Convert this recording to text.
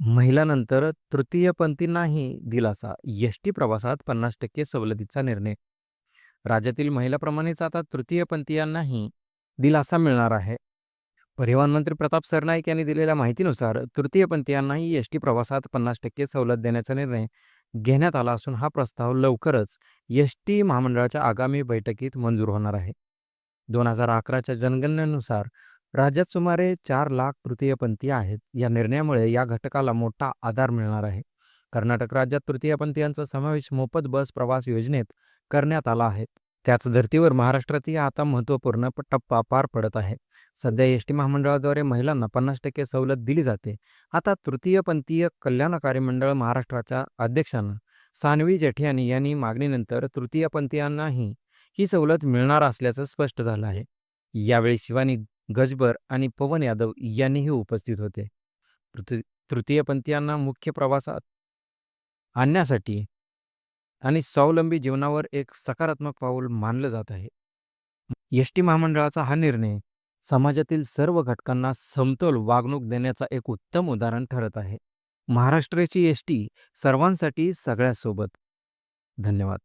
महिलांनंतर तृतीयपंथींनाही दिलासा. यष्टी प्रवासात पन्नास टक्के सवलतीचा निर्णय. राज्यातील महिलाप्रमाणेच आता तृतीयपंथीयांनाही दिलासा मिळणार आहे. परिवहन मंत्री प्रताप सरनाईक यांनी दिलेल्या माहितीनुसार तृतीयपंथीयांनाही एसटी प्रवासात पन्नास टक्के सवलत देण्याचा निर्णय घेण्यात आला असून हा प्रस्ताव लवकरच एसटी महामंडळाच्या आगामी बैठकीत मंजूर होणार आहे. दोन हजार अकराच्या जनगणनेनुसार राज्यात सुमारे चार लाख तृतीयपंथी आहेत. या निर्णयामुळे या घटकाला मोठा आधार मिळणार आहे. कर्नाटक राज्यात तृतीयपंथीयांचा समावेश मोफत बस प्रवास योजनेत करण्यात आला आहे. त्याच धर्तीवर महाराष्ट्रातही आता महत्त्वपूर्ण टप्पा पार पडत आहे. सध्या एसटी महामंडळाद्वारे महिलांना पन्नास टक्के सवलत दिली जाते. आता तृतीयपंथीय कल्याणकारी मंडळ महाराष्ट्राच्या अध्यक्षांना सानवी जेठियानी यांनी मागणीनंतर तृतीयपंथीयांनाही ही सवलत मिळणार असल्याचं स्पष्ट झालं आहे. यावेळी शिवानी गजबर आणि पवन यादव यांनीही उपस्थित होते. तृतीयपंथीयांना मुख्य प्रवासात आणण्यासाठी आणि स्वावलंबी जीवनावर एक सकारात्मक पाऊल मानलं जात आहे. एसटी महामंडळाचा हा निर्णय समाजातील सर्व घटकांना समतोल वागणूक देण्याचा एक उत्तम उदाहरण ठरत आहे. महाराष्ट्राची एसटी सर्वांसाठी सगळ्यासोबत. धन्यवाद.